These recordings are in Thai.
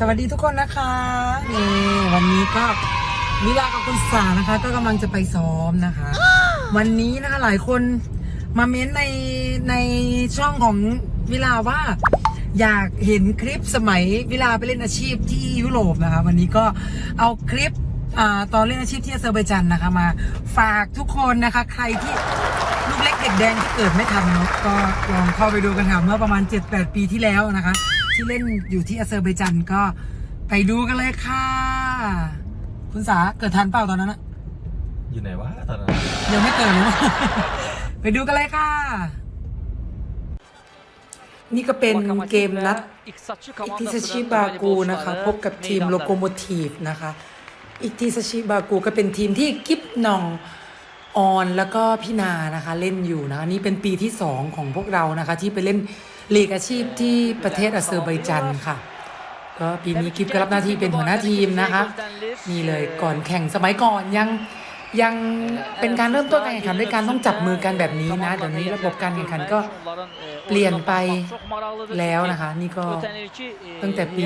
สวัสดีทุกคนนะคะนี่วันนี้ก็วิลากับคุณสานะคะ ก็กำลังจะไปซ้อมนะคะ วันนี้นะคะหลายคนมาเม้นในในช่องของวิลาว่า อยากเห็นคลิปสมัยวิลาไปเล่นอาชีพที่ยุโรปนะคะ วันนี้ก็เอาคลิปอตอนเล่นอาชีพที่อาเซอร์ไบจันนะคะมา ฝากทุกคนนะคะ ใครที่ลูกเล็กเด็กแดงที่เกิดไม่ทันเนอะก็ลองเข้าไปดูกันค่ะเมื่อประมาณ 7-8 ปีที่แล้วนะคะ ที่เล่นอยู่ที่อาเซอร์ไบจันก็ไปดูกันเลยค่ะ คุณสาเกิดทันเปล่าตอนนั้นอะอยู่ไหนวะตอนนั้นยังไม่เกิดเลยไปดูกันเลยค่ะ นี่ก็เป็นเกมนัดอิติซาชิบากูนะคะ พบกับทีมโลโกโมทีฟนะคะ อิติซาชิบากูก็เป็นทีมที่กิฟนองออนแล้วก็พี่นานะคะ เล่นอยู่นะคะนี่เป็นปีที่ 2 ของพวกเรานะคะ ที่ไปเล่น ลีกอาชีพที่ประเทศอาเซอร์ไบจันค่ะ ก็ปีนี้กิฟก็รับหน้าที่เป็นหัวหน้าทีมนะคะ นี่เลยก่อนแข่งสมัยก่อนยัง ยังเป็นการเริ่มต้นการแข่งขันด้วยการต้องจับมือกันแบบนี้นะเดี๋ยวนี้ระบบการแข่งขันก็เปลี่ยนไปแล้วนะคะ นี่ก็ตั้งแต่ปี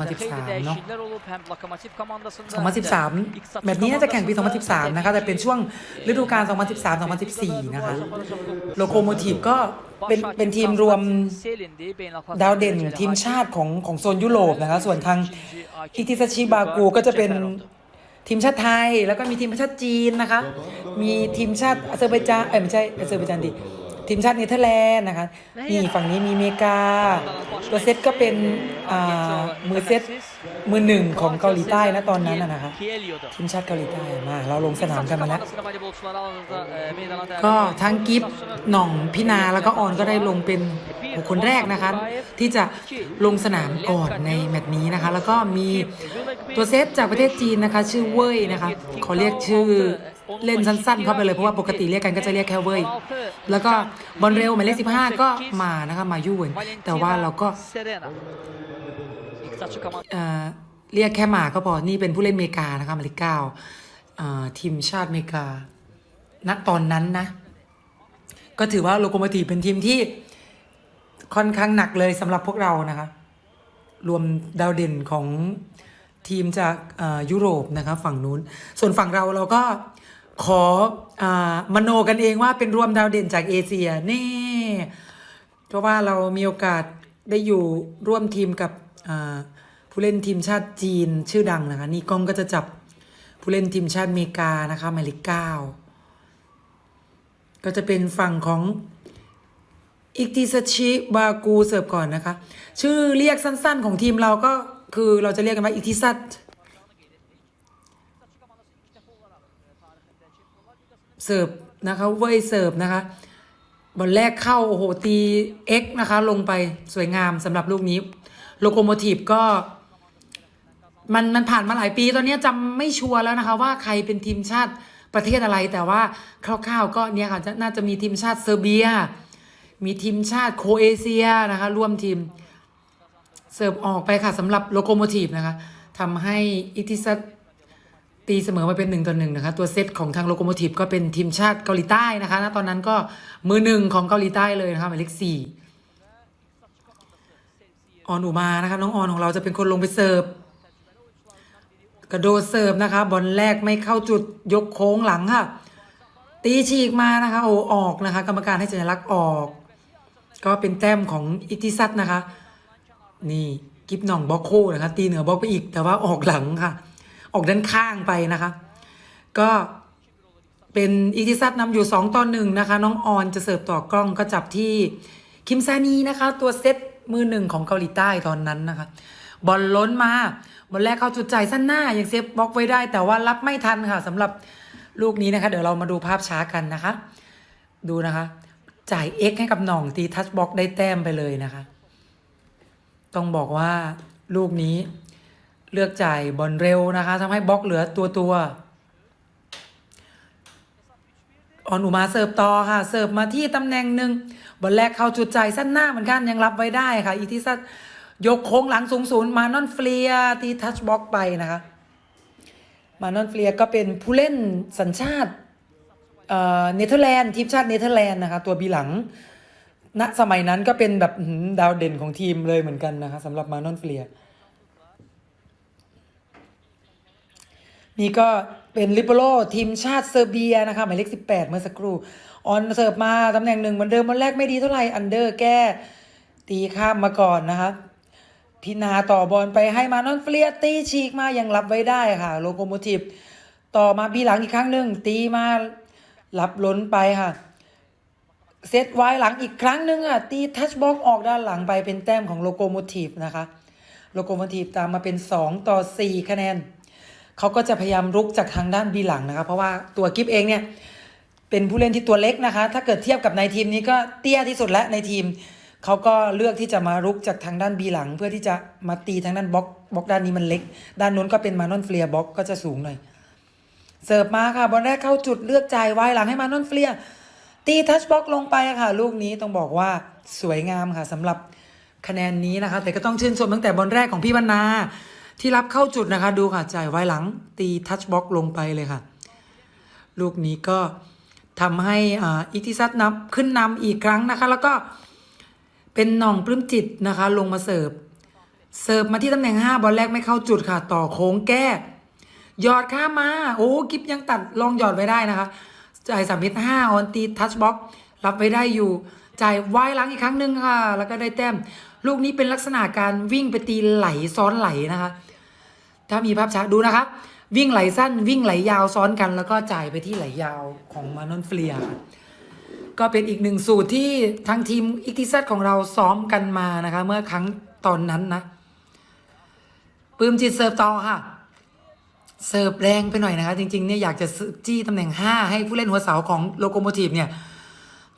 2013 เนาะ 2013 แบบนี้น่าจะแข่งปี 2013 นะคะ แต่เป็นช่วงฤดูกาล 2013-2014 นะคะ โลโกโมทีฟก็เป็นเป็นทีมรวมดาวเด่นทีมชาติของของโซนยุโรปนะคะ ส่วนทางอิติซาชิบากูก็จะเป็น ทีมชาติไทยแล้วก็มีทีมชาติจีนนะคะ มีทีมชาติอาเซอร์ไบจานเอ้ยไม่ใช่อาเซอร์ไบจานดิทีมชาติเนเธอร์แลนด์นะคะนี่ฝั่งนี้มีอเมริกาตัวเซตก็เป็นอ่ามือเซตมือหนึ่งของเกาหลีใต้นะตอนนั้นนะนะคะทีมชาติเกาหลีใต้มาเราลงสนามกันมาแล้วก็ทั้งกิฟหน่องพินาแล้วก็ออนก็ได้ลงเป็นบุคคลแรกนะคะที่จะลงสนามก่อนในแมตช์นี้นะคะ แล้วก็มีตัวเซตจากประเทศจีนนะคะ ชื่อเว่ยนะคะขอเรียกชื่อเล่นสั้นๆเข้าไปเลยเพราะว่าปกติเรียกกันก็จะเรียกแค่เว่ยแล้วก็บอลเร็วหมายเลข15ก็มานะคะมายู่เวนแต่ว่าเราก็เอ่อเรียกแค่หมาก็พอ นี่เป็นผู้เล่นอเมริกานะคะมายเลขเก้าอ่อทีมชาติอเมริกาณตอนนั้นนะ ก็ถือว่าโลโกโมทีเป็นทีมที่ ค่อนข้างหนักเลยสำหรับพวกเรานะคะ รวมดาวเด่นของทีมจากยุโรปนะคะฝั่งนู้น ส่วนฝั่งเราเราก็ขออมโนกันเองว่าเป็นรวมดาวเด่นจากเอเชียนี่เพราะว่าเรามีโอกาสได้อยู่ร่วมทีมกับผู้เล่นทีมชาติจีนชื่อดังนะคะนี่กล้องก็จะจับผู้เล่นทีมชาติอเมริกานะคะหมายเลขเก้าก็จะเป็นฝั่งของ อิกติซาชิบากูเสิร์ฟก่อนนะคะ ชื่อเรียกสั้นๆของทีมเราก็คือเราจะเรียกกันว่าอิกติซัตเสิร์ฟนะคะเว้ยเสิร์ฟนะคะบอลแรกเข้าโอ้โหตีเอ็กนะคะ ลงไปสวยงามสำหรับลูกนี้ โลโกโมทีฟก็ มันมันผ่านมาหลายปีตอนนี้จำไม่ชัวร์แล้วนะคะ ว่าใครเป็นทีมชาติประเทศอะไร แต่ว่าคร่าวๆก็เนี่ยค่ะจะน่าจะมีทีมชาติเซอร์เบีย มีทีมชาติโคเอเชียนะคะ ร่วมทีม เสิร์ฟออกไปค่ะสำหรับโลโกโมทีฟนะคะทำให้อิติซัตตีเสมอมาเป็นหนึ่งต่อหนึ่งนะคะ ตัวเซตของทางโลโกโมทีฟก็เป็นทีมชาติเกาหลีใต้นะคะณตอนนั้นก็มือหนึ่งของเกาหลีใต้เลยนะคะหมายเลขสี่ออนอุมานะคะน้องออนของเราจะเป็นคนลงไปเสิร์ฟกระโดดเสิร์ฟนะคะบอลแรกไม่เข้าจุดยกโค้งหลังค่ะ ตีฉีกมานะคะโอออกนะคะ กรรมการให้สัญลักษณ์ออก ก็เป็นแต้มของอิติซัตนะคะ นี่กิฟหน่องบล็อกโคนะคะ ตีเหนือบล็อกไปอีก แต่ว่าออกหลังค่ะ ออกด้านข้างไปนะคะ ก็เป็นอิติซัตนำอยู่ 2 ต่อหนึ่งนะคะ น้องออนจะเสิร์ฟต่อกล้องก็จับที่คิมซานีนะคะ ตัวเซตมือหนึ่งของเกาหลีใต้ตอนนั้นนะคะ บอลล้นมาบอลแรกเข้าจุดจ่ายสั้นหน้ายังเซฟบล็อกไว้ได้ แต่ว่ารับไม่ทันค่ะสำหรับลูกนี้นะคะ เดี๋ยวเรามาดูภาพช้ากันนะคะ ดูนะคะ จ่าย X ให้กับหน่องตีทัชบล็อกได้แต้มไปเลยนะคะ ต้องบอกว่าลูกนี้เลือกจ่ายบอลเร็วนะคะทำให้บล็อกเหลือตัวตัวออนอุมาเสิร์ฟต่อค่ะ เสิร์ฟมาที่ตำแหน่งหนึ่งบอลแรกเข้าจุดใจสั้นหน้าเหมือนกันยังรับไว้ได้ค่ะ อีทิซัตยกโค้งหลังสูงศูนย์มานอนเฟลียที่ทัชบล็อกไปนะคะ มานอนเฟลียก็เป็นผู้เล่นสัญชาติ เนเธอร์แลนด์ทีมชาติเนเธอร์แลนด์นะคะตัวบีหลังณสมัยนั้นก็เป็นแบบดาวเด่นของทีมเลยเหมือนกันนะคะสำหรับมานอนเฟลียนี่ก็เป็นลิเบโรทีมชาติเซอร์เบียนะคะหมายเลข18 เมื่อสักครู่ ออนเสิร์ฟมาตำแหน่งหนึ่งเหมือนเดิมวันแรกไม่ดีเท่าไหร่อันเดอร์แก้ตีข้ามมาก่อนนะคะพินาต่อบอลไปให้มานอนเฟลียตีฉีกมายังรับไว้ได้ค่ะ โลโกโมทีฟต่อมาบีหลังอีกครั้งหนึ่งตีมา รับล้นไปค่ะเซตไว้หลังอีกครั้งหนึ่งอะตีทัชบ็อกออกด้านหลังไปเป็นแต้มของโลโกโมทีฟนะคะโลโกโมทีฟตามมาเป็น 2 ต่อ 4 คะแนน เขาก็จะพยายามรุกจากทางด้านบีหลังนะคะเพราะว่าตัวกิฟเองเนี่ย เป็นผู้เล่นที่ตัวเล็กนะคะ ถ้าเกิดเทียบกับในทีมนี้ก็เตี้ยที่สุดแล้วในทีม เขาก็เลือกที่จะมารุกจากทางด้านบีหลัง เพื่อที่จะมาตีทางด้านบล็อกบล็อกด้านนี้มันเล็ก ด้านนู้นก็เป็นมานอนเฟลียบล็อกก็จะสูงหน่อย เสิร์ฟมาค่ะบอลแรกเข้าจุดเลือกใจไว้หลังให้มานอนเฟลียตีทัชบล็อกลงไปค่ะ ลูกนี้ต้องบอกว่าสวยงามค่ะสำหรับคะแนนนี้นะคะ แต่ก็ต้องชื่นชมตั้งแต่บอลแรกของพี่บรรณาที่รับเข้าจุดนะคะ ดูค่ะจ่ายไว้หลัง ตีทัชบล็อกลงไปเลยค่ะ ลูกนี้ก็ทำให้อ่าอิติซัตนับขึ้นนำอีกครั้งนะคะ แล้วก็เป็นหน่องปลื้มจิตนะคะ ลงมาเสิร์ฟ เสิร์ฟมาที่ตำแหน่ง 5 บอลแรกไม่เข้าจุดค่ะ ต่อโค้งแก้ หยอดข้ามมา โอ้กิฟยังตัดลองหยอดไว้ได้นะคะ จ่ายสามเมตรห้าออนตีทัชบ็อกรับไว้ได้อยู่ จ่ายไว้หลังอีกครั้งหนึ่งค่ะ แล้วก็ได้แต้ม ลูกนี้เป็นลักษณะการวิ่งไปตีไหลซ้อนไหลนะคะ ถ้ามีภาพช้าดูนะคะวิ่งไหลสั้นวิ่งไหลยาวซ้อนกัน แล้วก็จ่ายไปที่ไหลยาวของมานอนเฟลียก็เป็นอีกหนึ่งสูตรที่ทางทีมอิกติซัตของเราซ้อมกันมานะคะ เมื่อครั้งตอนนั้นนะปืมจิตเสิร์ฟต่อค่ะ เสิร์ฟแรงไปหน่อยนะคะจริงๆเนี่ยอยากจะจี้ตำแหน่ง 5 ให้ผู้เล่นหัวเสาของโลโกโมทีฟเนี่ย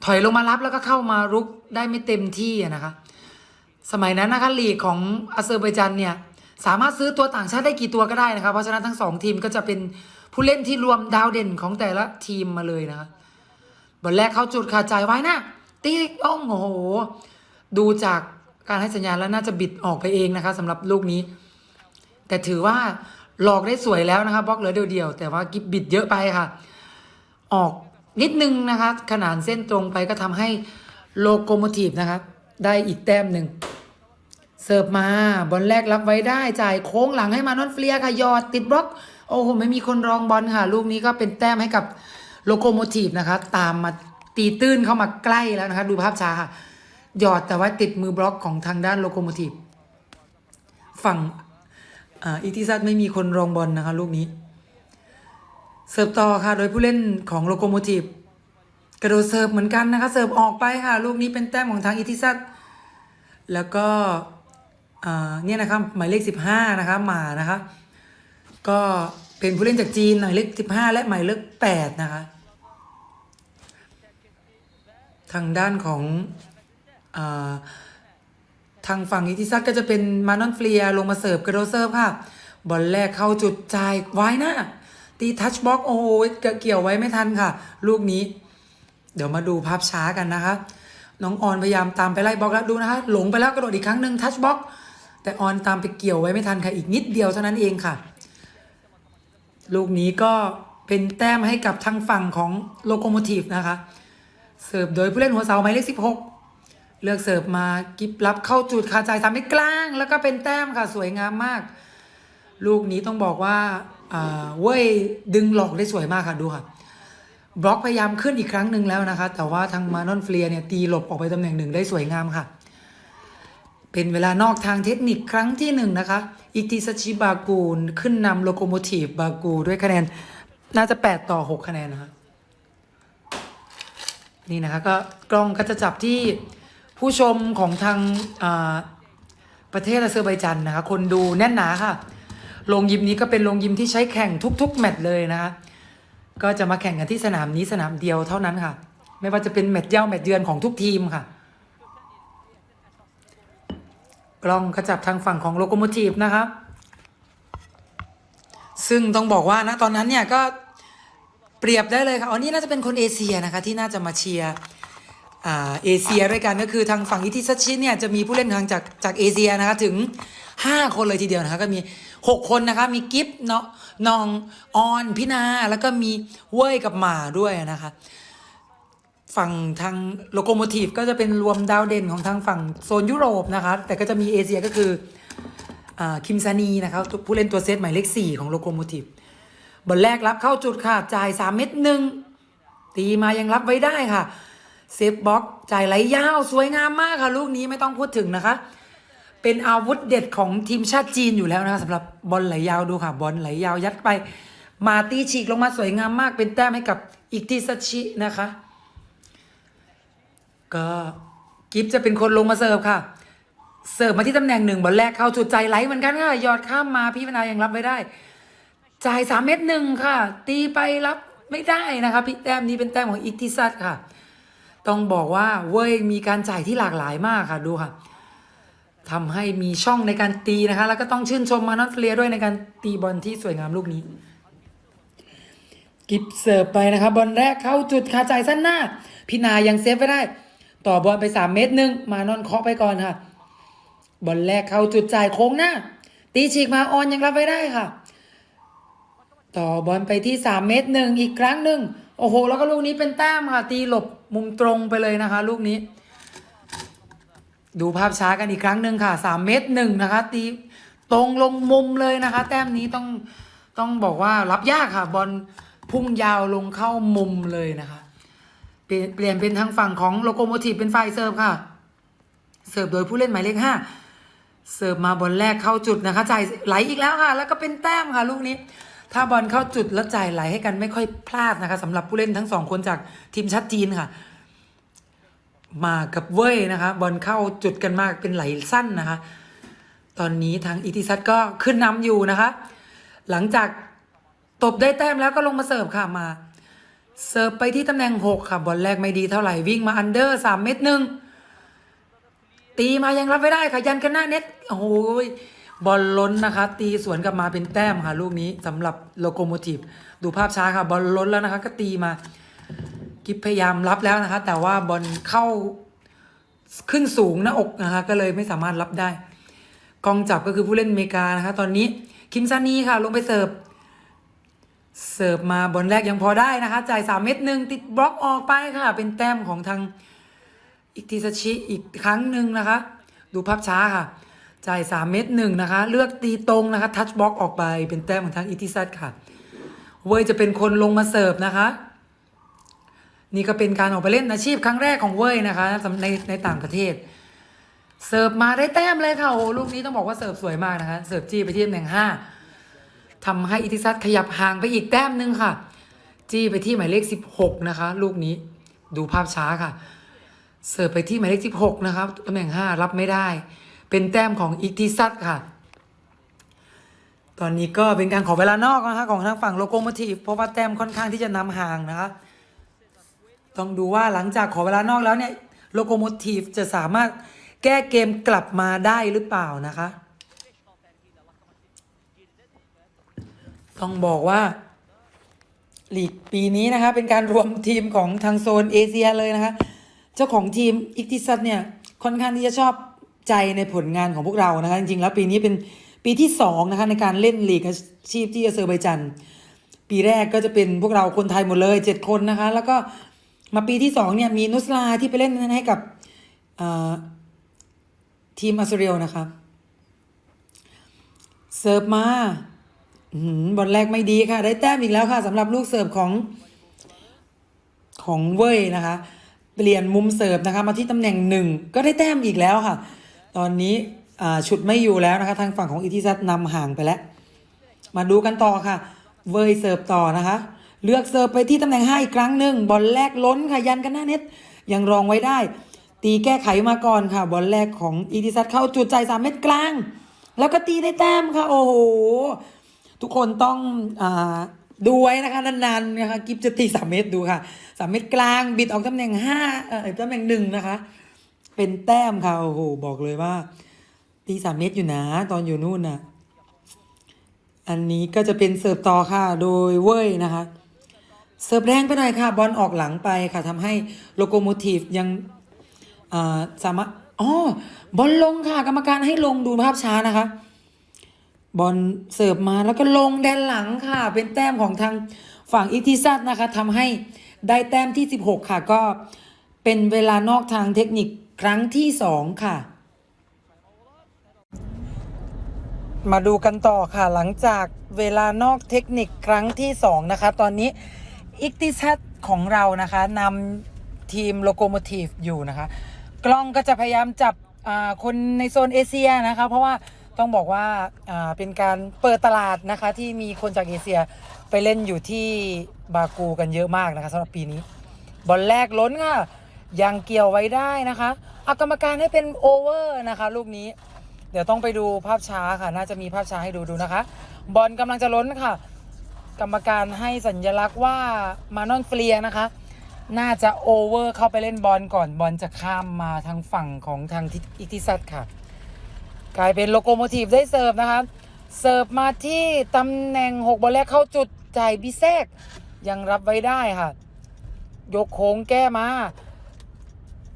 ถอยลงมารับแล้วก็เข้ามารุกได้ไม่เต็มที่นะคะ สมัยนั้นนะคะลีกของอาเซอร์ไบจันเนี่ยสามารถซื้อตัวต่างชาติได้กี่ตัวก็ได้นะคะเพราะฉะนั้นทั้งสองทีมก็จะเป็นผู้เล่นที่รวมดาวเด่นของแต่ละทีมมาเลยนะคะบอลแรกเข้าจุดขาดใจไว้นะตีโอ้โห ดูจากการให้สัญญาณแล้วน่าจะบิดออกไปเองนะคะสำหรับลูกนี้ แต่ถือว่า หลอกได้สวยแล้วนะคะบล็อกเหลือเดียวๆแต่ว่ากิบบิดเยอะไปค่ะ ออกนิดนึงนะคะขนานเส้นตรงไปก็ทำให้โลโกโมทีฟนะคะได้อีกแต้มหนึ่งเสิร์ฟมาบอลแรกรับไว้ได้จ่ายโค้งหลังให้มานอนเฟลียค่ะยอดติดบล็อก โอ้โหไม่มีคนรองบอลค่ะ ลูกนี้ก็เป็นแต้มให้กับโลโกโมทีฟนะคะตามมาตีตื้นเข้ามาใกล้แล้วนะคะดูภาพช้าค่ะหยอดแต่ว่าติดมือบล็อกของทางด้านโลโกโมทีฟฝั่ง อ่าอิติซัตไม่มีคนรองบอลนะคะลูกนี้ เสิร์ฟต่อค่ะ โดยผู้เล่นของโลโกโมทีฟกระโดดเสิร์ฟเหมือนกันนะคะ เสิร์ฟออกไปค่ะ ลูกนี้เป็นแต้มของทางอิติซัตแล้วก็อ่าเนี่ยนะครับหมายเลขสิบห้านะคะหมานะคะ ก็เป็นผู้เล่นจากจีนหมายเลขสิบห้าและหมายเลขแปดนะคะ ทางด้านของอ่า ทางฝั่งอิติซัตก็จะเป็นมานอนเฟลียลงมาเสิร์ฟกระโดเสิร์ฟค่ะ บอลแรกเข้าจุดจ่ายไว้นะ ตีทัชบ็อกโอ้โหเกี่ยวไว้ไม่ทันค่ะ ลูกนี้ เดี๋ยวมาดูภาพช้ากันนะคะ น้องออนพยายามตามไปไล่บล็อกแล้วดูนะคะ หลงไปแล้วกระโดดอีกครั้งหนึ่งทัชบ็อก แต่ออนตามไปเกี่ยวไว้ไม่ทันค่ะอีกนิดเดียวเท่านั้นเองค่ะ ลูกนี้ก็เป็นแต้มให้กับทางฝั่งของโลโกโมทีฟนะคะ เสิร์ฟโดยผู้เล่นหัวเสาหมายเลขสิบหก เลือกเสิร์ฟมากิบรับเข้าจุดขาใจ่ายสามเมตรกลาง แล้วก็เป็นแต้มค่ะสวยงามมาก ลูกนี้ต้องบอกว่าอ่าเว้ยดึงหลอกได้สวยมากค่ะดูค่ะบล็อกพยายามขึ้นอีกครั้งหนึ่งแล้วนะคะ แต่ว่าทางมานอนเฟลียเนี่ยตีหลบออกไปตำแหน่งหนึ่งได้สวยงามค่ะ เป็นเวลานอกทางเทคนิคครั้งที่หนึ่งนะคะ อิติซาชิบากูลขึ้นนำโลโกโมทีฟบากูด้วยคะแนน น่าจะ 8 ต่อ 6 คะแนนนะคะนี่นะคะก็กล้องก็จะจับที่ ผู้ชมของทางประเทศอาเซอร์ไบจันนะคะคนดูแน่นหนาค่ะโรงยิมนี้ก็เป็นโรงยิมที่ใช้แข่งทุก ๆ แมตช์เลยนะคะก็จะมาแข่งกันที่สนามนี้สนามเดียวเท่านั้นค่ะ ไม่ว่าจะเป็นแมตช์เย้าแมตช์เยือนของทุกทีมค่ะ กล้องก็จับทางฝั่งของโลโกโมทีฟนะคะซึ่งต้องบอกว่านะตอนนั้นเนี่ยก็เปรียบได้เลยค่ะอ๋อนี่น่าจะเป็นคนเอเชียนะคะที่น่าจะมาเชียร์ เอเชียด้วยกันก็คือทางฝั่งอิทิซัชิเนี่ยจะมีผู้เล่นทางจากจากเอเชียนะคะถึง 5 คนเลยทีเดียวนะคะก็มี 6 คนนะคะมีกิฟเนาะนองออนพินาแล้วก็มีเว่ยกับหมาด้วยนะคะฝั่งทางโลโกโมทีฟก็จะเป็นรวมดาวเด่นของทางฝั่งโซนยุโรปนะคะแต่ก็จะมีเอเชียก็คืออ่าคิมซานีนะคะผู้เล่นตัวเซตหมายเลข 4 ของโลโกโมทีฟบอลแรกรับเข้าจุดค่ะจ่ายสามเม็ดหนึ่งตีมายังรับไว้ได้ค่ะ ซฟบล็อกจ่ายไหลยาว สวยงามมากค่ะ ลูกนี้ไม่ต้องพูดถึงนะคะ เป็นอาวุธเด็ดของทีมชาติจีนอยู่แล้วนะคะสำหรับบอลไหลยาวดูค่ะ บอลไหลยาวยัดไป มาตีฉีกลงมาสวยงามมาก เป็นแต้มให้กับอิกติซัชินะคะ ก็กิฟจะเป็นคนลงมาเสิร์ฟค่ะ เสิร์ฟมาที่ตำแหน่งหนึ่งบอลแรกเข้าจุดใจไหลเหมือนกันค่ะยอดข้ามมาพี่วนายังรับไว้ได้ จ่ายสามเม็ดหนึ่งค่ะ ตีไปรับไม่ได้นะคะพี่แต้มนี้เป็นแต้มของอิกติซัตค่ะ ต้องบอกว่าเว้ยมีการจ่ายที่หลากหลายมากค่ะดูค่ะทำให้มีช่องในการตีนะคะ แล้วก็ต้องชื่นชมมานอตเฟลียด้วยในการตีบอลที่สวยงามลูกนี้ กิฟเสิร์ฟไปนะคะบอลแรกเข้าจุดขาใจสั้นหน้าพี่นายังเซฟไว้ได้ ต่อบอลไปสามเมตรหนึ่งมานอนเคาะไปก่อนค่ะบอลแรกเข้าจุดจ่ายโค้งหน้า ตีฉีกมาออนยังรับไว้ได้ค่ะ ต่อบอลไปที่สามเมตรหนึ่งอีกครั้งหนึ่ง โอ้โห แล้วก็ลูกนี้เป็นแต้มค่ะ ตีหลบมุมตรงไปเลยนะคะ ลูกนี้ ดูภาพช้ากันอีกครั้งหนึ่งค่ะสามเมตรหนึ่งนะคะ ตีตรงลงมุมเลยนะคะ แต้มนี้ต้องต้องบอกว่ารับยากค่ะ บอลพุ่งยาวลงเข้ามุมเลยนะคะ เปลี่ยนเปลี่ยนเป็นทางฝั่งของโลโกโมทีฟเป็นฝ่ายเสิร์ฟค่ะ เสิร์ฟโดยผู้เล่นหมายเลขห้าเสิร์ฟมาบอลแรกเข้าจุดนะคะจ่ายไหลอีกแล้วค่ะ แล้วก็เป็นแต้มค่ะ ลูกนี้ ถ้าบอลเข้าจุดแล้วจ่ายไหลให้กันไม่ค่อยพลาดนะคะสำหรับผู้เล่นทั้งสองคนจากทีมชาติจีนค่ะ มากับเว้ยนะคะ บอลเข้าจุดกันมากเป็นไหลสั้นนะคะ ตอนนี้ทางอิติซัตก็ขึ้นนำอยู่นะคะ หลังจากตบได้แต้มแล้วก็ลงมาเสิร์ฟค่ะมา เสิร์ฟไปที่ตำแหน่งหกค่ะ บอลแรกไม่ดีเท่าไหร่วิ่งมาอันเดอร์สามเม็ดหนึ่งตีมายังรับไม่ได้ค่ะยันกันหน้าเน็ตโอ้โห บอลล้นนะคะ ตีสวนกลับมาเป็นแต้มค่ะลูกนี้สำหรับโลโกโมทีฟดูภาพช้าค่ะ บอลล้นแล้วนะคะ ก็ตีมากิฟพยายามรับแล้วนะคะ แต่ว่าบอลเข้าขึ้นสูงหน้าอกนะคะ ก็เลยไม่สามารถรับได้ กองจับก็คือผู้เล่นอเมริกานะคะ ตอนนี้คิมซานีค่ะ ลงไปเสิร์ฟเสิร์ฟมาบอลแรกยังพอได้นะคะ จ่ายสามเม็ดหนึ่งติดบล็อกออกไปค่ะ เป็นแต้มของทางอิกติซาชิอีกครั้งหนึ่งนะคะ ดูภาพช้าค่ะ จ่ายสามเม็ดหนึ่งนะคะ เลือกตีตรงนะคะ ทัชบล็อกออกไปเป็นแต้มของทางอิติซัตค่ะ เวยจะเป็นคนลงมาเสิร์ฟนะคะ นี่ก็เป็นการออกไปเล่นอาชีพครั้งแรกของเวยนะคะในในต่างประเทศ เสิร์ฟมาได้แต้มเลยค่ะโอ้ลูกนี้ต้องบอกว่าเสิร์ฟสวยมากนะคะ เสิร์ฟจี้ไปที่ตำแหน่งห้าทำให้อิติซัตขยับห่างไปอีกแต้มหนึ่งค่ะ จี้ไปที่หมายเลขสิบหกนะคะ ลูกนี้ดูภาพช้าค่ะ เสิร์ฟไปที่หมายเลขสิบหกนะครับตำแหน่งห้ารับไม่ได้ เป็นแต้มของอิติซัตค่ะ ตอนนี้ก็เป็นการขอเวลานอกนะคะของทางฝั่งโลโกโมทีฟเพราะว่าแต้มค่อนข้างที่จะนำห่างนะคะ ต้องดูว่าหลังจากขอเวลานอกแล้วเนี่ยโลโกโมทีฟจะสามารถแก้เกมกลับมาได้หรือเปล่านะคะ ต้องบอกว่าลีกปีนี้นะคะเป็นการรวมทีมของทางโซนเอเชียเลยนะคะ เจ้าของทีมอิกติซัตเนี่ยค่อนข้างที่จะชอบ ใจในผลงานของพวกเรานะคะจริงๆ แล้วปีนี้เป็นปีที่สองนะคะในการเล่นลีกอาชีพที่อาเซอร์ไบจัน ปีแรกก็จะเป็นพวกเราคนไทยหมดเลยเจ็ดคนนะคะ แล้วก็มาปีที่สองเนี่ยมีนุสลาที่ไปเล่นให้กับทีมอัสเรียลนะคะเสิร์ฟมาหือบอลแรกไม่ดีค่ะ ได้แต้มอีกแล้วค่ะสำหรับลูกเสิร์ฟของของเว่ยนะคะ เปลี่ยนมุมเสิร์ฟนะคะ มาที่ตำแหน่งหนึ่งก็ได้แต้มอีกแล้วค่ะ ตอนนี้ชุดไม่อยู่แล้วนะคะทางฝั่งของอิทิซัตนำห่างไปแล้ว มาดูกันต่อค่ะ เวยเสิร์ฟต่อนะคะ เลือกเสิร์ฟไปที่ตำแหน่งห้าอีกครั้งหนึ่งบอลแรกล้นค่ะยันกันหน้าเน็ตยังรองไว้ได้ ตีแก้ไขมาก่อนค่ะบอลแรกของอีทิซัตเข้าจุดใจสามเม็ดกลาง แล้วก็ตีได้แต้มค่ะ โอ้โหทุกคนต้องอดูไว้นะคะนานๆนะคะกิฟจะตีสามเมตรดูค่ะสามเมตรกลางบิดออกตำแหน่งห้าเออตำแหน่งหนึ่งนะคะ เป็นแต้มค่ะโอ้โหบอกเลยว่าตีสามเมตรอยู่นะ ตอนอยู่นู่นน่ะ อันนี้ก็จะเป็นเสิร์ฟต่อค่ะ โดยเว้ยนะคะ เสิร์ฟแรงไปหน่อยค่ะ บอลออกหลังไปค่ะทำให้โลโกโมทีฟยังสามารถอ๋อบอลลงค่ะ กรรมการให้ลงดูภาพช้านะคะ บอลเสิร์ฟมาแล้วก็ลงแดนหลังค่ะ เป็นแต้มของทางฝั่งอิติซัตนะคะทำให้ได้แต้มที่ 16 ค่ะ ก็เป็นเวลานอกทางเทคนิค ครั้งที่2ค่ะ มาดูกันต่อค่ะหลังจากเวลานอกเทคนิคครั้งที่2นะคะ ตอนนี้อิกติชัดของเรานะคะนำทีมโลโกโมทีฟอยู่นะคะ กล้องก็จะพยายามจับคนในโซนเอเชียนะคะ เพราะว่าต้องบอกว่าอ่าเป็นการเปิดตลาดนะคะ ที่มีคนจากเอเชียไปเล่นอยู่ที่บากูกันเยอะมากนะคะสำหรับปีนี้ บอลแรกล้นค่ะ ยังเกี่ยวไว้ได้นะคะเอากรรมการให้เป็นโอเวอร์นะคะลูกนี้ เดี๋ยวต้องไปดูภาพช้าค่ะ น่าจะมีภาพช้าให้ดูดูนะคะ บอลกำลังจะล้นค่ะ กรรมการให้สัญลักษณ์ว่ามานอนเฟลียนะคะ น่าจะโอเวอร์เข้าไปเล่นบอลก่อนบอลจะข้ามมาทางฝั่งของทางทอิติซัตค่ะ กลายเป็นโลโกโมทีฟได้เสิร์ฟนะคะเสิร์ฟมาที่ตำแหน่ง6บอลแรกเข้าจุดจ่ายบิเซกยังรับไว้ได้ค่ะ ยกโค้งแก้มา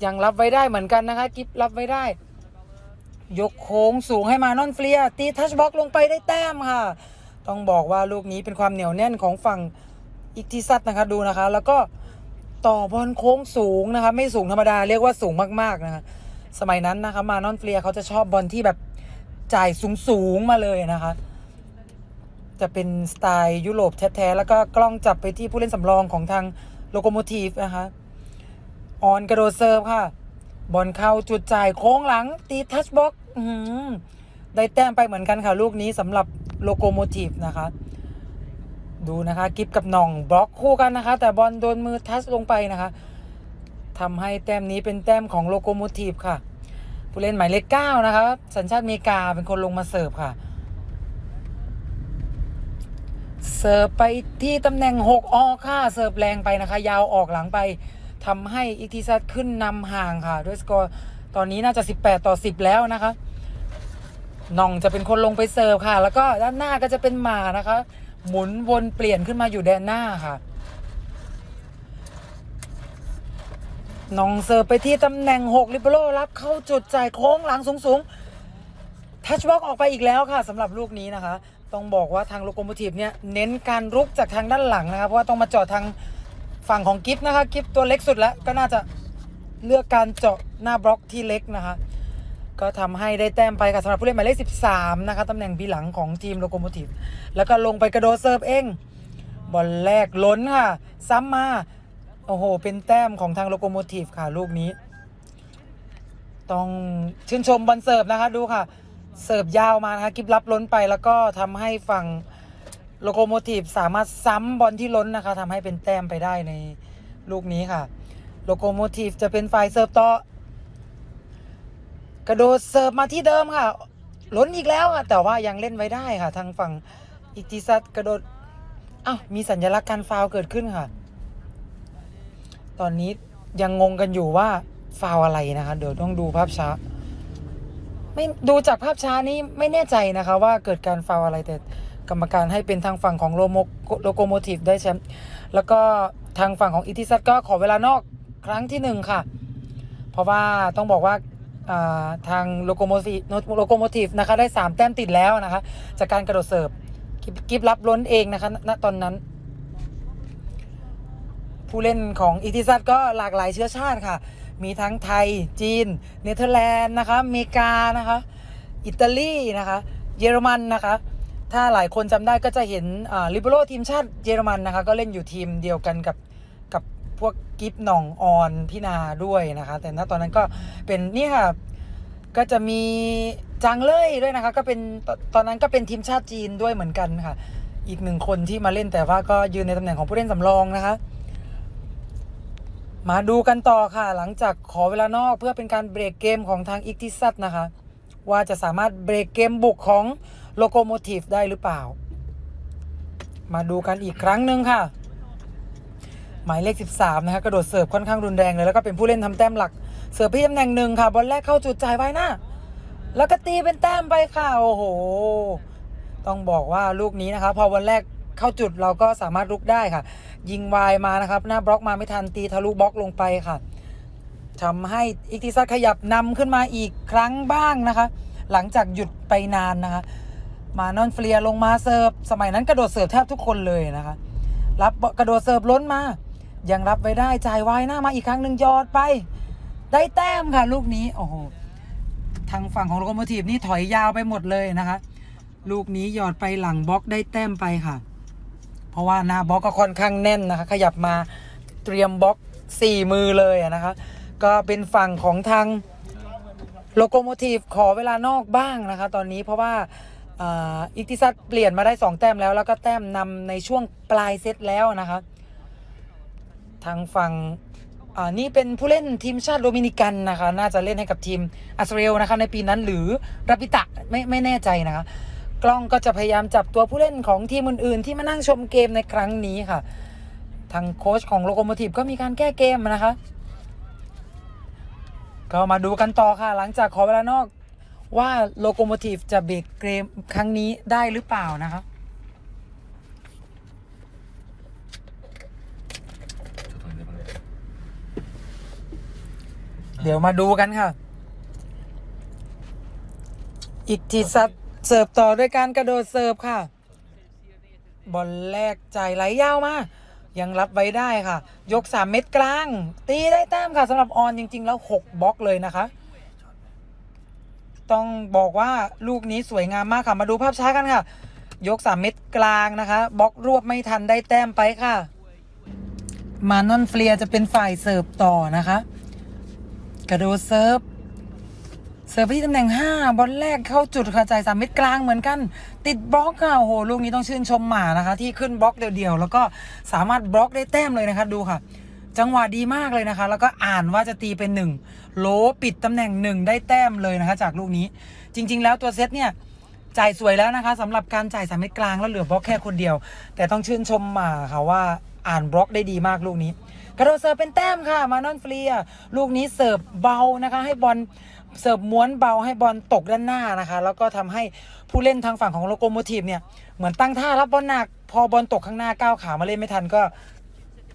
ยังรับไว้ได้เหมือนกันนะคะ กิฟรับไว้ได้ ยกโค้งสูงให้มานอนเฟลียตีทัชบ็อกลงไปได้แต้มค่ะ ต้องบอกว่าลูกนี้เป็นความเหนียวแน่นของฝั่งอิกทิซัตนะคะดูนะคะ แล้วก็ต่อบอลโค้งสูงนะคะ ไม่สูงธรรมดาเรียกว่าสูงมากๆนะคะ สมัยนั้นนะคะมานอนเฟลียเขาจะชอบบอลที่แบบจ่ายสูงๆมาเลยนะคะจะเป็นสไตล์ยุโรปแท้ๆ แล้วก็กล้องจับไปที่ผู้เล่นสำรองของทางโลโกโมทีฟนะคะ ออนกระโดดเซิร์ฟค่ะ บอลเข้าจุดจ่ายโค้งหลัง ตีทัชบ็อกได้แต้มไปเหมือนกันค่ะ ลูกนี้สำหรับโลโกโมทีฟนะคะ ดูนะคะกิฟกับน่องบล็อกคู่กันนะคะ แต่บอลโดนมือทัชลงไปนะคะทำให้แต้มนี้เป็นแต้มของโลโกโมทีฟค่ะ ผู้เล่นหมายเลขเก้านะคะสัญชาติอเมริกาเป็นคนลงมาเสิร์ฟค่ะเสิร์ฟไปที่ตำแหน่ง 6 ออกค่ะ เสิร์ฟแรงไปนะคะ ยาวออกหลังไป ทำให้อิกทิซัตขึ้นนำห่างค่ะด้วยสกอร์ตอนนี้น่าจะ 18 ต่อ 10 แล้วนะคะน่องจะเป็นคนลงไปเสิร์ฟค่ะ แล้วก็ด้านหน้าก็จะเป็นหมานะคะ หมุนวนเปลี่ยนขึ้นมาอยู่แดนหน้าค่ะน่องเสิร์ฟไปที่ตำแหน่ง6ลิเบโรรับเข้าจุดจ่ายโค้งหลังสูงๆทัชบ็อกออกไปอีกแล้วค่ะสำหรับลูกนี้นะคะ ต้องบอกว่าทางโลโกโมทีฟเนี่ยเน้นการรุกจากทางด้านหลังนะคะเพราะว่าต้องมาจาะทาง ฝั่งของกิฟนะคะกิฟตัวเล็กสุดแล้วก็น่าจะเลือกการเจาะหน้าบล็อกที่เล็กนะคะก็ทำให้ได้แต้มไปค่ะสำหรับผู้เล่นหมายเลข 13 นะคะตำแหน่งบีหลังของทีมโลโกโมทีฟแล้วก็ลงไปกระโดดเซิร์ฟเองบอลแรกล้นค่ะ ซ้ำมา โอ้โห เป็นแต้มของทางโลโกโมทีฟค่ะลูกนี้ ต้องชื่นชมบอลเสิร์ฟนะคะ ดูค่ะ เสิร์ฟยาวมานะคะกิบรับล้นไปแล้วก็ทำให้ฝั่ง โลโกโมทีฟสามารถซ้ำบอลที่ล้นนะคะทำให้เป็นแต้มไปได้ในลูกนี้ค่ะ โลโกโมทีฟจะเป็นฝ่ายเสิร์ฟต่อกระโดดเสิร์ฟมาที่เดิมค่ะ ล้นอีกแล้วค่ะแต่ว่ายังเล่นไว้ได้ค่ะ ทางฝั่งอิติซัตกระโดดอ้าวมีสัญลักษณ์การฟาวล์เกิดขึ้นค่ะ ตอนนี้ยังงงกันอยู่ว่าฟาวล์อะไรนะคะ เดี๋ยวต้องดูภาพช้า ไม่ดูจากภาพช้านี้ไม่แน่ใจนะคะ ว่าเกิดการฟาวล์อะไรแต่ กรรมการให้เป็นทางฝั่งของโลโมโลโกโมทีฟได้แชมป์แล้วก็ทางฝั่งของอิติซัตก็ขอเวลานอกครั้งที่หนึ่งค่ะ เพราะว่าต้องบอกว่าทางโลโกโมทีฟโลโกโมทีฟนะคะได้ 3 แต้มติดแล้วนะคะ จากการกระโดดเสิร์ฟกิบกิบรับล้นเองนะคะณตอนนั้น ผู้เล่นของอิติซัตก็หลากหลายเชื้อชาติค่ะ มีทั้งไทยจีน เนเธอร์แลนด์นะคะอเมริกานะคะ อิตาลีนะคะ เยอรมันนะคะ ถ้าหลายคนจำได้ก็จะเห็นลิเบโรทีมชาติเยอรมันนะคะ ก็เล่นอยู่ทีมเดียวกันกับกับพวกกิฟหน่องออนพี่นาด้วยนะคะ แต่ณตอนนั้นก็เป็นนี่ค่ะก็จะมีจางเล่ยด้วยนะคะ ก็เป็นตตอนนั้นก็เป็นทีมชาติจีนด้วยเหมือนกันค่ะ อีกหนึ่งคนที่มาเล่นแต่ว่าก็ยืนในตำแหน่งของผู้เล่นสำรองนะคะ มาดูกันต่อค่ะ หลังจากขอเวลานอกเพื่อเป็นการเบรกเกมของทางอิกติซัตนะคะ ว่าจะสามารถเบรกเกมบุกของ โลโกโมทีฟได้หรือเปล่า มาดูกันอีกครั้งหนึ่งค่ะ หมายเลข 13 นะคะกระโดดเสิร์ฟค่อนข้างรุนแรงเลย แล้วก็เป็นผู้เล่นทำแต้มหลัก เสิร์ฟพี่ตำแหน่งหนึ่งค่ะบอลแรกเข้าจุดจ่ายไว้หน้า แล้วก็ตีเป็นแต้มไปค่ะโอ้โห ต้องบอกว่าลูกนี้นะคะพอวันแรกเข้าจุดเราก็สามารถลุกได้ค่ะ ยิงวายมานะครับ หน้าบล็อกมาไม่ทันตีทะลุบล็อกลงไปค่ะทำให้อิกติซัตขยับนำขึ้นมาอีกครั้งบ้างนะคะ หลังจากหยุดไปนานนะคะ มานอนเฟลียลงมาเสิร์ฟสมัยนั้นกระโดดเสิร์ฟแทบทุกคนเลยนะคะ รับกระโดดเสิร์ฟล้นมา ยังรับไว้ได้จ่ายวายหน้ามาอีกครั้งหนึ่งยอดไป ได้แต้มค่ะลูกนี้โอ้โหทางฝั่งของโลโกโมทีฟนี่ถอยยาวไปหมดเลยนะคะ ลูกนี้หยอดไปหลังบล็อกได้แต้มไปค่ะ เพราะว่าหน้าบล็อกก็ค่อนข้างแน่นนะคะ ขยับมาเตรียมบล็อกสี่มือเลยนะคะ ก็เป็นฝั่งของทางโลโกโมทีฟขอเวลานอกบ้างนะคะ ตอนนี้เพราะว่า อิกติซัตเปลี่ยนมาได้ 2 แต้มแล้ว แล้วก็แต้มนำในช่วงปลายเซตแล้วนะคะทางฝั่งนี่เป็นผู้เล่นทีมชาติโดมินิกันนะคะ น่าจะเล่นให้กับทีมอัสเรลนะคะในปีนั้นหรือราปิตะไม่ไม่แน่ใจนะคะ กล้องก็จะพยายามจับตัวผู้เล่นของทีมอื่น ๆ ที่มานั่งชมเกมในครั้งนี้ค่ะ ทางโค้ชของโลโกโมทีฟก็มีการแก้เกมนะคะ ก็มาดูกันต่อค่ะ หลังจากขอเวลานอก ว่าโลโกโมทีฟจะเบรกเกมครั้งนี้ได้หรือเปล่านะคะจะถอยได้บ้างเดี๋ยวมาดูกันค่ะ อีกทีซัดเสิร์ฟต่อด้วยการกระโดดเสิร์ฟค่ะ บอลแรกจ่ายไหลยาวมา ยังรับไว้ได้ค่ะ ยก 3 เม็ดกลาง ตีได้แต้มค่ะสำหรับออนจริง ๆ แล้ว 6บล็อกเลยนะคะ ต้องบอกว่าลูกนี้สวยงามมากค่ะ มาดูภาพช้ากันค่ะ ยก 3 เม็ดกลางนะคะบล็อกรวบไม่ทันได้แต้มไปค่ะ มานอนเฟลียจะเป็นฝ่ายเสิร์ฟต่อนะคะ กระโดดเซิร์ฟเสิร์ฟที่ตำแหน่ง 5 บอลแรกเข้าจุดค่ะจ่ายสามเม็ดกลางเหมือนกัน ติดบล็อกค่ะโอ้โหลูกนี้ต้องชื่นชมหมานะคะ ที่ขึ้นบล็อกเดียวๆแล้วก็สามารถบล็อกได้แต้มเลยนะคะดูค่ะ จังหวะดีมากเลยนะคะ แล้วก็อ่านว่าจะตีเป็น 1 โลปิดตำแหน่ง 1 ได้แต้มเลยนะคะ จากลูกนี้ จริง ๆ แล้วตัวเซตเนี่ยจ่ายสวยแล้วนะคะสำหรับการจ่ายสามเม็ดกลางแล้วเหลือบล็อกแค่คนเดียว แต่ต้องชื่นชมมาค่ะว่าอ่านบล็อกได้ดีมากลูกนี้กระโดดเสิร์ฟเป็นแต้มค่ะ มานอนเฟลียลูกนี้เสิร์ฟเบานะคะ ให้บอลเสิร์ฟม้วนเบาให้บอลตกด้านหน้านะคะ แล้วก็ทำให้ผู้เล่นทางฝั่งของโลโกโมทีฟเนี่ยเหมือนตั้งท่ารับบอลหนัก พอบอลตกข้างหน้าก้าวขามาเล่นไม่ทันก็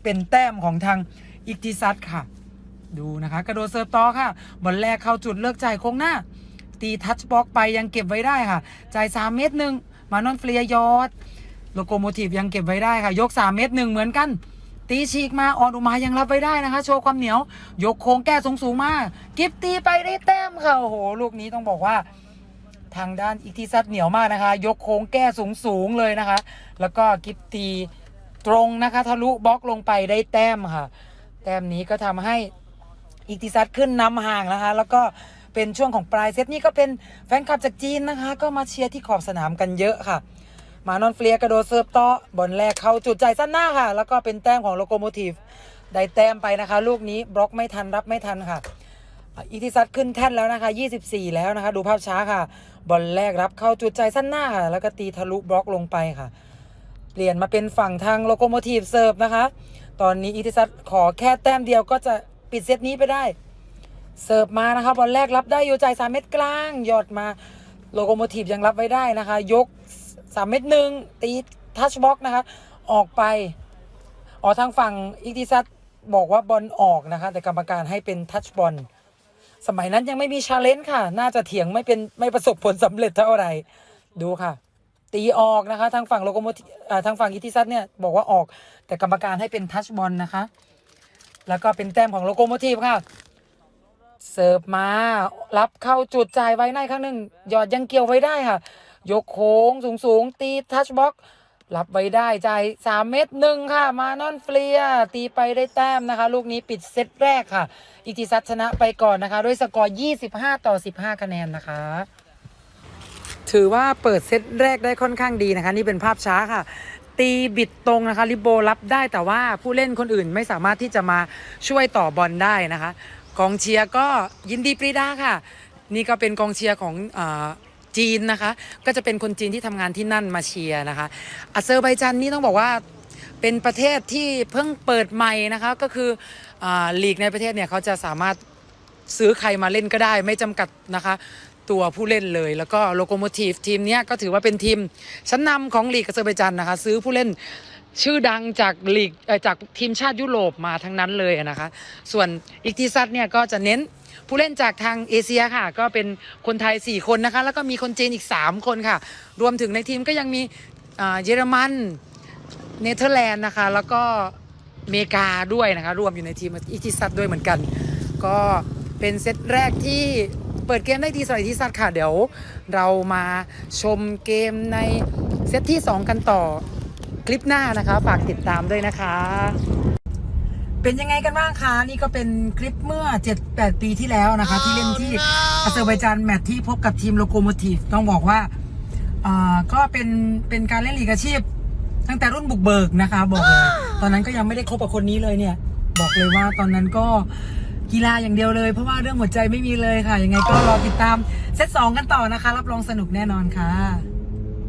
เป็นแต้มของทางอิกติซัตค่ะ ดูนะคะ กระโดดเสิร์ฟต่อค่ะบอลแรกเข้าจุดเลือกจ่ายโค้งหน้า ตีทัชบล็อกไปยังเก็บไว้ได้ค่ะ จ่าย 3 เมตรหนึ่งมานอนเฟลียยอดโลโกโมทีฟยังเก็บไว้ได้ค่ะ ยก 3 เมตรหนึ่งเหมือนกัน ตีฉีกมาออนอุมายังรับไว้ได้นะคะ โชว์ความเหนียว ยกโค้งแก้สูงสูงมา กิฟตีไปได้แต้มค่ะโอ้โหลูกนี้ต้องบอกว่าทางด้านอีกทีซัดเหนียวมากนะคะ ยกโค้งแก้สูงสูงเลยนะคะ แล้วก็กิฟตี ตรงนะคะทะลุบล็อกลงไปได้แต้มค่ะ แต้มนี้ก็ทำให้อีกติซัดขึ้นนำห่างนะคะ แล้วก็เป็นช่วงของปลายเซตนี่ก็เป็นแฟนคลับจากจีนนะคะ ก็มาเชียร์ที่ขอบสนามกันเยอะค่ะ มานอนเฟลียกระโดดเสิร์ฟต่อบอลแรกเข้าจุดใจสั้นหน้าค่ะ แล้วก็เป็นแต้มของโลโกโมทีฟได้แต้มไปนะคะ ลูกนี้บล็อกไม่ทันรับไม่ทันค่ะอีกทิซัดขึ้นแท่นแล้วนะคะ 24 แล้วนะคะ ดูภาพช้าค่ะ บอลแรกรับเข้าจุดใจสั้นหน้าค่ะ แล้วก็ตีทะลุบล็อกลงไปค่ะ เปลี่ยนมาเป็นฝั่งทางโลโกโมทีฟเซิร์ฟนะคะ ตอนนี้อีทิซัดขอแค่แต้มเดียวก็จะปิดเซตนี้ไปได้ เสิร์ฟมานะคะบอลแรกรับได้อยู่จ่ายสามเม็ดกลางหยอดมาโลโกโมทีฟยังรับไว้ได้นะคะ ยกสามเม็ดหนึ่งตีทัชบ็อกนะคะ ออกไปออกทางฝั่งอีทิซัดบอกว่าบอลออกนะคะ แต่กรรมการให้เป็นทัชบอลสมัยนั้นยังไม่มีชาเลนจ์ค่ะ น่าจะเถียงไม่เป็นไม่ประสบผลสำเร็จเท่าไหร่ดูค่ะ ตีออกนะคะ ทางฝั่งโลโกโมทีอ่าทางฝั่งอิทิซัตเนี่ยบอกว่าออกแต่กรรมการให้เป็นทัชบอลนะคะ แล้วก็เป็นแต้มของโลโกโมทีฟค่ะ เสิร์ฟมา รับเข้าจุดจ่ายไว้ในครั้งหนึ่งหยอดยังเกี่ยวไว้ได้ค่ะ ยกโค้งสูงสูงๆตีทัชบ็อกรับไว้ได้จ่ายสามเม็ดหนึ่งค่ะ มานอนเฟลียตีไปได้แต้มนะคะ ลูกนี้ปิดเซตแรกค่ะ อิติซัตชนะไปก่อนนะคะ ด้วยสกอร์ 25 ต่อ 15 คะแนนนะคะ ถือว่าเปิดเซตแรกได้ค่อนข้างดีนะคะ นี่เป็นภาพช้าค่ะ ตีบิดตรงนะคะลิโบรับได้แต่ว่าผู้เล่นคนอื่นไม่สามารถที่จะมาช่วยต่อบอลได้นะคะกองเชียร์ก็ยินดีปรีดาค่ะ นี่ก็เป็นกองเชียร์ของอาจีนนะคะ ก็จะเป็นคนจีนที่ทำงานที่นั่นมาเชียร์นะคะอาเซอร์ไบจันนี่ต้องบอกว่าเป็นประเทศที่เพิ่งเปิดใหม่นะคะก็คืออาลีกในประเทศเนี่ยเขาจะสามารถซื้อใครมาเล่นก็ได้ ไม่จำกัดนะคะ ตัวผู้เล่นเลย แล้วก็โลโกโมทีฟทีมนี้ก็ถือว่าเป็นทีมชั้นนำของลีกอาเซอร์ไบจันนะคะ ซื้อผู้เล่นชื่อดังจากลีกจากทีมชาติยุโรปมาทั้งนั้นเลยนะคะ ส่วนอีกทีซัดเนี่ยก็จะเน้นผู้เล่นจากทางเอเชียค่ะ ก็เป็นคนไทย 4 คนนะคะ แล้วก็มีคนจีนอีก 3 คนค่ะ รวมถึงในทีมก็ยังมีเยอรมันเนเธอร์แลนด์นะคะ แล้วก็เมกาด้วยนะคะ รวมอยู่ในทีมอีทีซัดด้วยเหมือนกัน ก็เป็นเซตแรกที่ เปิดเกมได้ทีสไลดทีสัตว์ค่ะ เดี๋ยวเรามาชมเกมในเซตที่ 2 กันต่อคลิปหน้านะคะฝากติดตามด้วยนะคะ เป็นยังไงกันบ้างคะ นี่ก็เป็นคลิปเมื่อ 7-8 ปีที่แล้วนะคะ ที่เล่นที่อาเซอร์ไบจานแมตช์ที่พบกับทีมโลโกโมทีฟต้องบอกว่าอ่าก็เป็นเป็นการเล่นลีกอาชีพ ตั้งแต่รุ่นบุกเบิกนะคะ บอกเลย ตอนนั้นก็ยังไม่ได้คบกับคนนี้เลยเนี่ย บอกเลยว่าตอนนั้นก็ กีฬาอย่างเดียวเลย เพราะว่าเรื่องหัวใจไม่มีเลยค่ะ ยังไงก็รอติดตามเซตสองกันต่อนะคะ รับรองสนุกแน่นอนค่ะ